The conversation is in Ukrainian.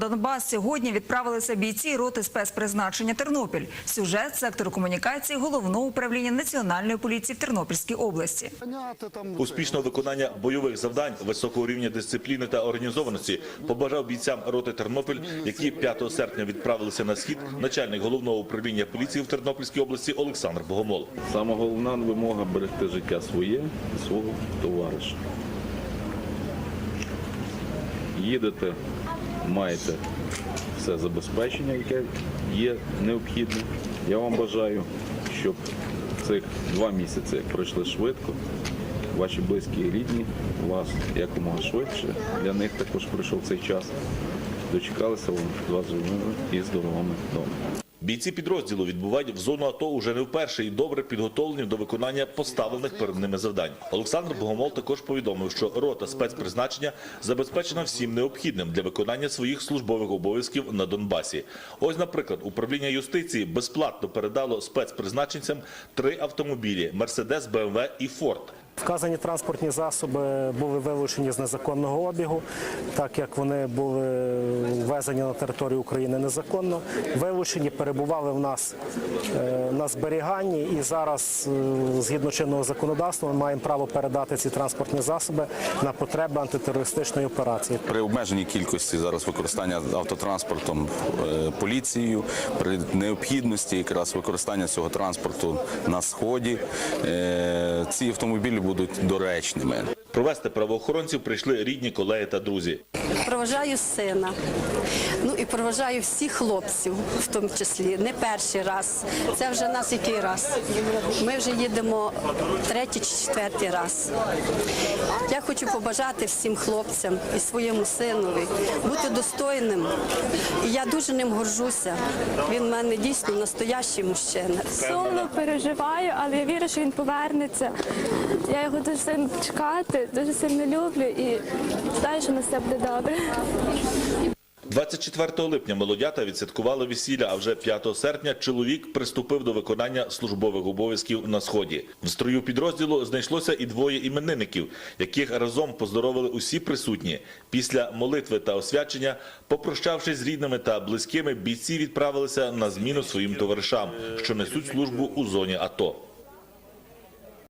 До Донбас сьогодні відправилися бійці роти спецпризначення Тернопіль. Сюжет сектору комунікації головного управління національної поліції в Тернопільській області. Успішного виконання бойових завдань, високого рівня дисципліни та організованості побажав бійцям роти Тернопіль, які 5 серпня відправилися на схід, начальник головного управління поліції в Тернопільській області Олександр Богомол. Саме головна вимога берегти життя своє і свого товариша. Їдете, маєте все забезпечення, яке є необхідне. Я вам бажаю, щоб цих два місяці пройшли швидко. Ваші близькі і рідні вас якомога швидше. Для них також пройшов цей час. Дочекалися вас живими і здоровими вдома. Бійці підрозділу відбувають в зону АТО уже не вперше і добре підготовлені до виконання поставлених перед ними завдань. Олександр Богомол також повідомив, що рота спецпризначення забезпечена всім необхідним для виконання своїх службових обов'язків на Донбасі. Ось, наприклад, управління юстиції безплатно передало спецпризначенцям три автомобілі: Мерседес, БМВ і Форд. Вказані транспортні засоби були вилучені з незаконного обігу, так як вони були ввезені на територію України незаконно. Вилучені перебували в нас е, на зберіганні, і зараз, е, згідно чинного законодавства, ми маємо право передати ці транспортні засоби на потреби антитерористичної операції. При обмеженій кількості зараз використання автотранспортом е, поліцією, при необхідності якраз використання цього транспорту на сході, ці автомобілі будуть доречними. Провести правоохоронців прийшли рідні, колеги та друзі. Проважаю сина. Ну і проважаю всіх хлопців, в тому числі. Не перший раз. Це вже нас який раз. Ми вже їдемо третій чи четвертий раз. Я хочу побажати всім хлопцям і своєму синові бути достойним. І я дуже ним горжуся. Він в мене дійсно настоящий мужчина. Сумно переживаю, але я вірю, що він повернеться. Я його дуже сильно чекати, дуже сильно люблю і знаю, що на все буде добре. 24 липня молодята відсвяткували весілля, а вже 5 серпня чоловік приступив до виконання службових обов'язків на сході. В строю підрозділу знайшлося і двоє іменинників, яких разом поздоровили усі присутні. Після молитви та освячення, попрощавшись з рідними та близькими, бійці відправилися на зміну своїм товаришам, що несуть службу у зоні АТО.